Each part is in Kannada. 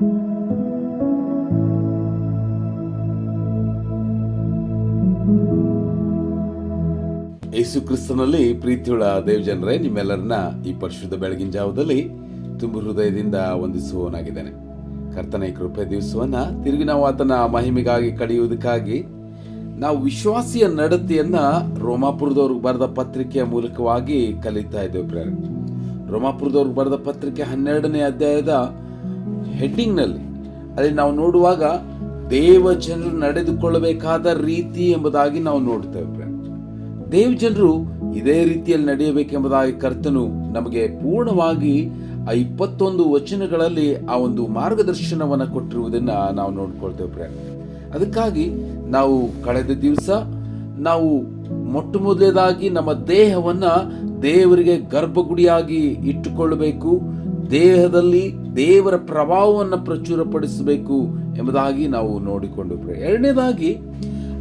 ಯೇಸು ಕ್ರಿಸ್ತನಲ್ಲಿ ಪ್ರೀತಿಯುಳ್ಳ ದೇವಜನರೇ, ನಿಮ್ಮೆಲ್ಲರನ್ನ ಈ ಪರಿಶುದ್ಧ ಬೆಳಗಿನ ಜಾವದಲ್ಲಿ ತುಂಬ ಹೃದಯದಿಂದ ವಂದಿಸುವವನಾಗಿದ್ದಾನೆ. ಕರ್ತನ ಕೃಪೆ ದಿವಸವನ್ನ, ತಿರುಗಿ ನಾವು ಆತನ ಮಹಿಮೆಗಾಗಿ ಕಳೆಯುವುದಕ್ಕಾಗಿ ನಾವು ವಿಶ್ವಾಸಿಯ ನಡತೆಯನ್ನ ರೋಮಾಪುರದವ್ರಿಗೆ ಬರೆದ ಪತ್ರಿಕೆಯ ಮೂಲಕವಾಗಿ ಕಲಿತಾ ಇದ್ದೇವೆ ಪ್ರೇರೆ ರೋಮಾಪುರದವ್ರಿಗೆ ಬರೆದ ಪತ್ರಿಕೆ ಹನ್ನೆರಡನೇ ಅಧ್ಯಾಯದ ಹೆಡ್ಡಿಂಗ್ನಲ್ಲಿ. ಅಲ್ಲಿ ನಾವು ನೋಡುವಾಗ ದೇವ ಜನರು ನಡೆದುಕೊಳ್ಳಬೇಕಾದ ರೀತಿ ಎಂಬುದಾಗಿ ನಾವು ನೋಡ್ತೇವೆ ದೇವ ಜನರು ಇದೇ ರೀತಿಯಲ್ಲಿ ನಡೆಯಬೇಕೆಂಬುದಾಗಿ ಕರ್ತನು ನಮಗೆ ಪೂರ್ಣವಾಗಿ ಆ ಇಪ್ಪತ್ತೊಂದು ವಚನಗಳಲ್ಲಿ ಆ ಒಂದು ಮಾರ್ಗದರ್ಶನವನ್ನು ಕೊಟ್ಟಿರುವುದನ್ನ ನಾವು ನೋಡ್ಕೊಳ್ತೇವೆ ಅದಕ್ಕಾಗಿ ನಾವು ಕಳೆದ ದಿವಸ ನಾವು ಮೊಟ್ಟ ಮೊದಲೇದಾಗಿ ನಮ್ಮ ದೇಹವನ್ನ ದೇವರಿಗೆ ಗರ್ಭಗುಡಿಯಾಗಿ ಇಟ್ಟುಕೊಳ್ಳಬೇಕು, ದೇಹದಲ್ಲಿ ದೇವರ ಪ್ರಭಾವವನ್ನು ಪ್ರಚುರಪಡಿಸಬೇಕು ಎಂಬುದಾಗಿ ನಾವು ನೋಡಿಕೊಂಡು ಎರಡನೇದಾಗಿ,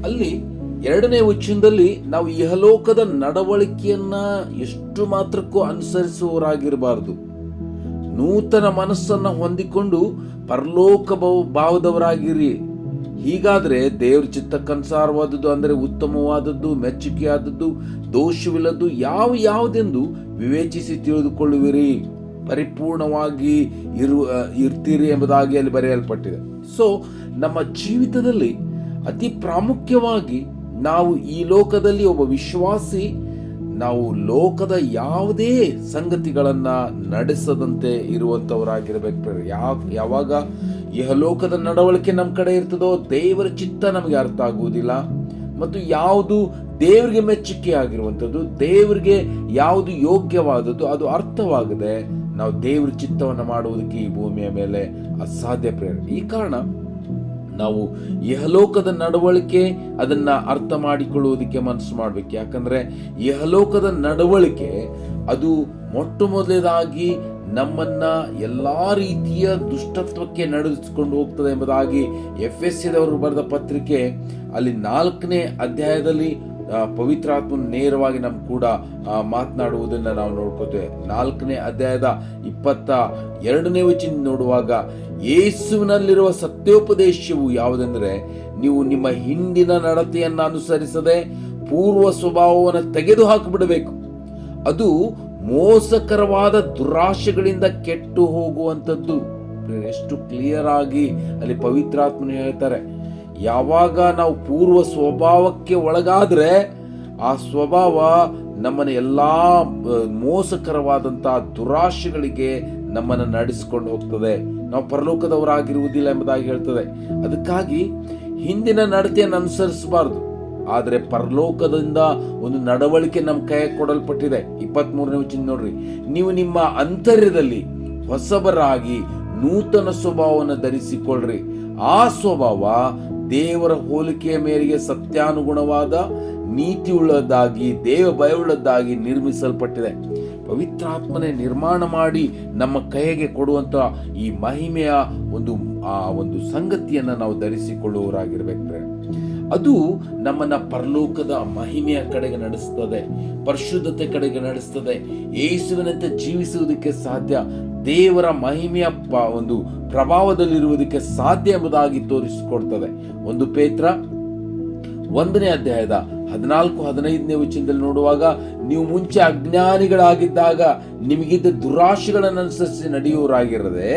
ಅಲ್ಲಿ ಎರಡನೇ ಉಚ್ಚಿನದಲ್ಲಿ ನಾವು ಇಹಲೋಕದ ನಡವಳಿಕೆಯನ್ನ ಎಷ್ಟು ಮಾತ್ರಕ್ಕೂ ಅನುಸರಿಸುವವರಾಗಿರಬಾರದು. ನೂತನ ಮನಸ್ಸನ್ನ ಹೊಂದಿಕೊಂಡು ಪರಲೋಕ ಭಾವ- ಭಾವದವರಾಗಿರಿ. ಹೀಗಾದ್ರೆ ದೇವ್ರ ಚಿತ್ತಕ್ಕನುಸಾರವಾದದ್ದು ಅಂದರೆ ಉತ್ತಮವಾದದ್ದು, ಮೆಚ್ಚುಗೆಯಾದದ್ದು, ದೋಷವಿಲ್ಲದ್ದು ಯಾವ ಯಾವುದೆಂದು ವಿವೇಚಿಸಿ ತಿಳಿದುಕೊಳ್ಳುವಿರಿ. ಪರಿಪೂರ್ಣವಾಗಿ ಇರು ಇರ್ತೀರಿ ಎಂಬುದಾಗಿ ಅಲ್ಲಿ ಬರೆಯಲ್ಪಟ್ಟಿದೆ. ಸೊ ನಮ್ಮ ಜೀವಿತದಲ್ಲಿ ಅತಿ ಪ್ರಾಮುಖ್ಯವಾಗಿ ನಾವು ಈ ಲೋಕದಲ್ಲಿ ಒಬ್ಬ ವಿಶ್ವಾಸಿ, ನಾವು ಲೋಕದ ಯಾವುದೇ ಸಂಗತಿಗಳನ್ನು ನಡೆಸದಂತೆ ಇರುವಂತವರಾಗಿರ್ಬೇಕು ಯಾವ, ಯಾವಾಗ ಇಹಲೋಕದ ನಡವಳಿಕೆ ನಮ್ಮ ಕಡೆ ಇರ್ತದೋ, ದೇವರ ಚಿತ್ತ ನಮಗೆ ಅರ್ಥ ಆಗುವುದಿಲ್ಲ. ಮತ್ತು ಯಾವುದು ದೇವರಿಗೆ ಮೆಚ್ಚುಗೆ ಆಗಿರುವಂಥದ್ದು ದೇವರಿಗೆ ಯಾವುದು ಯೋಗ್ಯವಾದದ್ದು, ಅದು ಅರ್ಥವಾಗದೆ ನಾವು ದೇವರ ಚಿತ್ತವನ್ನು ಮಾಡುವುದಕ್ಕೆ ಈ ಭೂಮಿಯ ಮೇಲೆ ಅಸಾಧ್ಯ ಪ್ರೇರಣೆ. ಈ ಕಾರಣ ನಾವು ಇಹಲೋಕದ ನಡವಳಿಕೆ ಅದನ್ನ ಅರ್ಥ ಮಾಡಿಕೊಳ್ಳುವುದಕ್ಕೆ ಮನಸ್ಸು ಮಾಡಬೇಕು. ಯಾಕಂದ್ರೆ ಇಹಲೋಕದ ನಡವಳಿಕೆ ಅದು ಮೊಟ್ಟ ಮೊದಲೇದಾಗಿ ನಮ್ಮನ್ನ ಎಲ್ಲ ರೀತಿಯ ದುಷ್ಟತ್ವಕ್ಕೆ ನಡೆಸಿಕೊಂಡು ಹೋಗ್ತದೆ ಎಂಬುದಾಗಿ ಎಫ್ ಎಸ್ ಸಿದವರು ಬರೆದ ಪತ್ರಿಕೆ, ಅಲ್ಲಿ ನಾಲ್ಕನೇ ಅಧ್ಯಾಯದಲ್ಲಿ ಪವಿತ್ರಾತ್ಮ ನೇರವಾಗಿ ನಮ್ ಕೂಡ ಮಾತನಾಡುವುದನ್ನು ನಾವು ನೋಡ್ಕೋತೇವೆ. ನಾಲ್ಕನೇ ಅಧ್ಯಾಯದ ಇಪ್ಪತ್ತ ಎರಡನೇ ವಚನ ನೋಡುವಾಗ, ಯೇಸುವಿನಲ್ಲಿರುವ ಸತ್ಯೋಪದೇಶವು ಯಾವುದೆಂದರೆ, ನೀವು ನಿಮ್ಮ ಹಿಂದಿನ ನಡತೆಯನ್ನು ಅನುಸರಿಸದೆ ಪೂರ್ವ ಸ್ವಭಾವವನ್ನು ತೆಗೆದು ಹಾಕಿಬಿಡಬೇಕು ಅದು ಮೋಸಕರವಾದ ದುರಾಶೆಗಳಿಂದ ಕೆಟ್ಟು ಹೋಗುವಂಥದ್ದು. ಎಷ್ಟು ಕ್ಲಿಯರ್ ಆಗಿ ಅಲ್ಲಿ ಪವಿತ್ರಾತ್ಮನ ಹೇಳ್ತಾರೆ. ಯಾವಾಗ ನಾವು ಪೂರ್ವ ಸ್ವಭಾವಕ್ಕೆ ಒಳಗಾದ್ರೆ ಆ ಸ್ವಭಾವ ನಮ್ಮನ್ನ ಎಲ್ಲಾ ಮೋಸಕರವಾದಂಥ ದುರಾಶೆಗಳಿಗೆ ನಮ್ಮನ್ನು ನಡೆಸಿಕೊಂಡು ಹೋಗ್ತದೆ. ನಾವು ಪರಲೋಕದವರಾಗಿರುವುದಿಲ್ಲ ಎಂಬುದಾಗಿ ಹೇಳ್ತದೆ. ಅದಕ್ಕಾಗಿ ಹಿಂದಿನ ನಡತೆಯನ್ನು ಅನುಸರಿಸಬಾರದು. ಆದರೆ ಪರಲೋಕದಿಂದ ಒಂದು ನಡವಳಿಕೆ ನಮ್ಮ ಕೈ ಕೊಡಲ್ಪಟ್ಟಿದೆ. ಇಪ್ಪತ್ತ್ ಮೂರನೇ ವಚನ ನೋಡ್ರಿ. ನೀವು ನಿಮ್ಮ ಅಂತರ್ಯದಲ್ಲಿ ಹೊಸಬರಾಗಿ ನೂತನ ಸ್ವಭಾವವನ್ನು ಧರಿಸಿಕೊಳ್ಳ್ರಿ. ಆ ಸ್ವಭಾವ ದೇವರ ಹೋಲಿಕೆಯ ಮೇರೆಗೆ ಸತ್ಯಾನುಗುಣವಾದ, ನೀತಿಯುಳ್ಳದ್ದಾಗಿ ದೇವ ಭಯವುಳ್ಳದ್ದಾಗಿ ನಿರ್ಮಿಸಲ್ಪಟ್ಟಿದೆ. ಪವಿತ್ರಾತ್ಮನೆ ನಿರ್ಮಾಣ ಮಾಡಿ ನಮ್ಮ ಕೈಗೆ ಕೊಡುವಂತ ಈ ಮಹಿಮೆಯ ಒಂದು, ಆ ಒಂದು ಸಂಗತಿಯನ್ನ ನಾವು ಧರಿಸಿಕೊಳ್ಳುವವರಾಗಿರ್ಬೇಕು ಅದು ನಮ್ಮನ್ನ ಪರಲೋಕದ ಮಹಿಮೆಯ ಕಡೆಗೆ ನಡೆಸ್ತದೆ, ಪರಿಶುದ್ಧತೆ ಕಡೆಗೆ ನಡೆಸ್ತದೆ. ಯೇಸುವಿನಂತೆ ಜೀವಿಸುವುದಕ್ಕೆ ಸಾಧ್ಯ, ದೇವರ ಮಹಿಮೆಯ ಒಂದು ಪ್ರಭಾವದಲ್ಲಿರುವುದಕ್ಕೆ ಸಾಧ್ಯ ಎಂಬುದಾಗಿ ತೋರಿಸಿಕೊಡ್ತದೆ. ಒಂದು ಪೇತ್ರ ಒಂದನೇ ಅಧ್ಯಾಯದ ಹದಿನಾಲ್ಕು, ಹದಿನೈದನೇ ವಚನದಲ್ಲಿ ನೋಡುವಾಗ, ನೀವು ಮುಂಚೆ ಅಜ್ಞಾನಿಗಳಾಗಿದ್ದಾಗ ನಿಮಗಿದ್ದ ದುರಾಶೆಗಳನ್ನು ಅನುಸರಿಸಿ ನಡೆಯುವರಾಗಿರದೆ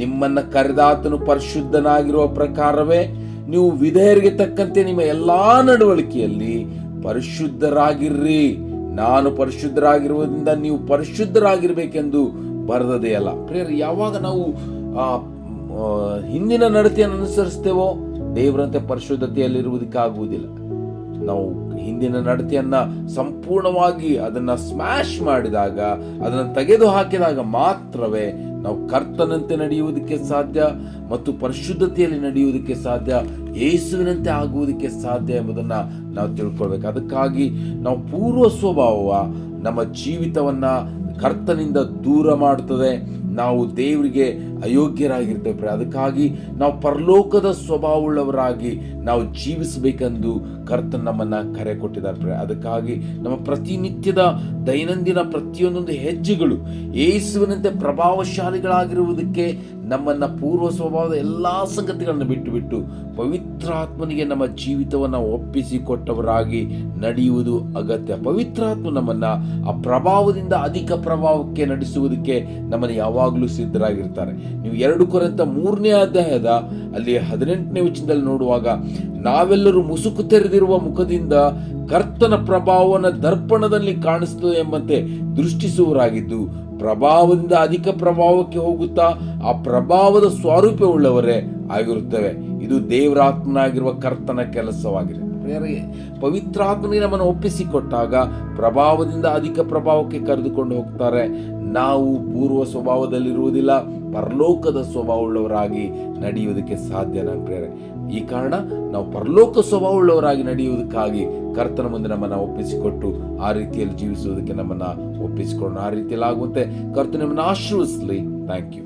ನಿಮ್ಮನ್ನ ಕರೆದಾತನು ಪರಿಶುದ್ಧನಾಗಿರುವ ಪ್ರಕಾರವೇ ನೀವು ವಿಧೇಯರಿಗೆ ತಕ್ಕಂತೆ ನಿಮ್ಮ ಎಲ್ಲಾ ನಡವಳಿಕೆಯಲ್ಲಿ ಪರಿಶುದ್ಧರಾಗಿರ್ರಿ. ನಾನು ಪರಿಶುದ್ಧರಾಗಿರುವುದರಿಂದ ನೀವು ಪರಿಶುದ್ಧರಾಗಿರ್ಬೇಕೆಂದು ಬರೆದದೇ ಅಲ್ಲ. ಪ್ರಿಯರೇ, ಯಾವಾಗ ನಾವು, ಆ ಹಿಂದಿನ ನಡತೆಯನ್ನು ಅನುಸರಿಸ್ತೇವೋ ದೇವರಂತೆ ಪರಿಶುದ್ಧತೆಯಲ್ಲಿರುವುದಕ್ಕಾಗುವುದಿಲ್ಲ. ನಾವು ಹಿಂದಿನ ನಡತೆಯನ್ನ ಸಂಪೂರ್ಣವಾಗಿ ಅದನ್ನ ಸ್ಮ್ಯಾಶ್ ಮಾಡಿದಾಗ, ಅದನ್ನು ತೆಗೆದು ಹಾಕಿದಾಗ ಮಾತ್ರವೇ ನಾವು ಕರ್ತನಂತೆ ನಡೆಯುವುದಕ್ಕೆ ಸಾಧ್ಯ ಮತ್ತು ಪರಿಶುದ್ಧತೆಯಲ್ಲಿ ನಡೆಯುವುದಕ್ಕೆ ಸಾಧ್ಯ, ಯೇಸುವಿನಂತೆ ಆಗುವುದಕ್ಕೆ ಸಾಧ್ಯ ಎಂಬುದನ್ನ ನಾವು ತಿಳ್ಕೊಳ್ಬೇಕು. ಅದಕ್ಕಾಗಿ ನಾವು ಪೂರ್ವ ಸ್ವಭಾವ ನಮ್ಮ ಜೀವಿತವನ್ನ ಕರ್ತನಿಂದ ದೂರ ಮಾಡುತ್ತದೆ. ನಾವು ದೇವರಿಗೆ ಅಯೋಗ್ಯರಾಗಿರ್ತೇವೆ. ಅದಕ್ಕಾಗಿ ನಾವು ಪರಲೋಕದ ಸ್ವಭಾವವುಳ್ಳವರಾಗಿ ನಾವು ಜೀವಿಸಬೇಕೆಂದು ಕರ್ತನ್ ನಮ್ಮನ್ನ ಕರೆ ಕೊಟ್ಟಿದ್ದಾರೆ ಅದಕ್ಕಾಗಿ ನಮ್ಮ ಪ್ರತಿನಿತ್ಯದ ದೈನಂದಿನ ಪ್ರತಿಯೊಂದೊಂದು ಹೆಜ್ಜೆಗಳು ಏಸುವಿನಂತೆ ಪ್ರಭಾವಶಾಲಿಗಳಾಗಿರುವುದಕ್ಕೆ ನಮ್ಮನ್ನ ಪೂರ್ವ ಸ್ವಭಾವದ ಎಲ್ಲಾ ಸಂಗತಿಗಳನ್ನು ಬಿಟ್ಟು ಬಿಟ್ಟು ಪವಿತ್ರಾತ್ಮನಿಗೆ ನಮ್ಮ ಜೀವಿತವನ್ನು ಒಪ್ಪಿಸಿಕೊಟ್ಟವರಾಗಿ ನಡೆಯುವುದು ಅಗತ್ಯ. ಪವಿತ್ರಾತ್ಮ ನಮ್ಮನ್ನ ಆ ಪ್ರಭಾವದಿಂದ ಅಧಿಕ ಪ್ರಭಾವಕ್ಕೆ ನಡೆಸುವುದಕ್ಕೆ ನಮ್ಮನ್ನು ಯಾವಾಗಲೂ ಸಿದ್ಧರಾಗಿರ್ತಾರೆ. ನೀವು ಎರಡು ಕೊರಂತ ಮೂರನೇ ಅಧ್ಯಾಯದ ಅಲ್ಲಿ ಹದಿನೆಂಟನೇ ವಚನದಲ್ಲಿ ನೋಡುವಾಗ ನಾವೆಲ್ಲರೂ ಮುಸುಕು ತೆರೆದಿರುವ ಮುಖದಿಂದ ಕರ್ತನ ಪ್ರಭಾವನ ದರ್ಪಣದಲ್ಲಿ ಕಾಣಿಸ್ತದೆ ಎಂಬಂತೆ ದೃಷ್ಟಿಸುವರಾಗಿದ್ದು ಪ್ರಭಾವದಿಂದ ಅಧಿಕ ಪ್ರಭಾವಕ್ಕೆ ಹೋಗುತ್ತಾ ಆ ಪ್ರಭಾವದ ಸ್ವರೂಪವುಳ್ಳವರೇ ಆಗಿರುತ್ತವೆ. ಇದು ದೇವರಾತ್ಮನಾಗಿರುವ ಕರ್ತನ ಕೆಲಸವಾಗಿದೆ. ಪ್ರಿಯರೇ, ಪವಿತ್ರಾತ್ಮನಿಗೆ ನಮ್ಮನ್ನು ಒಪ್ಪಿಸಿಕೊಟ್ಟಾಗ ಪ್ರಭಾವದಿಂದ ಅಧಿಕ ಪ್ರಭಾವಕ್ಕೆ ಕರೆದುಕೊಂಡು ಹೋಗ್ತಾರೆ. ನಾವು ಪೂರ್ವ ಸ್ವಭಾವದಲ್ಲಿರುವುದಿಲ್ಲ ಪರಲೋಕದ ಸ್ವಭಾವವುಳ್ಳವರಾಗಿ ನಡೆಯುವುದಕ್ಕೆ ಸಾಧ್ಯ ನನ್ನ ಪ್ರೇರೆ ಈ ಕಾರಣ ನಾವು ಪರಲೋಕ ಸ್ವಭಾವವುಳ್ಳವರಾಗಿ ನಡೆಯುವುದಕ್ಕಾಗಿ ಕರ್ತನ ಮುಂದೆ ನಮ್ಮನ್ನು ಒಪ್ಪಿಸಿಕೊಟ್ಟು ಆ ರೀತಿಯಲ್ಲಿ ಜೀವಿಸುವುದಕ್ಕೆ ನಮ್ಮನ್ನು ಒಪ್ಪಿಸಿಕೊಂಡು ಆ ರೀತಿಯಲ್ಲಿ ಆಗುವಂತೆ ಕರ್ತನ ನಮ್ಮನ್ನು ಆಶೀರ್ವದಿಸಲಿ. Thank you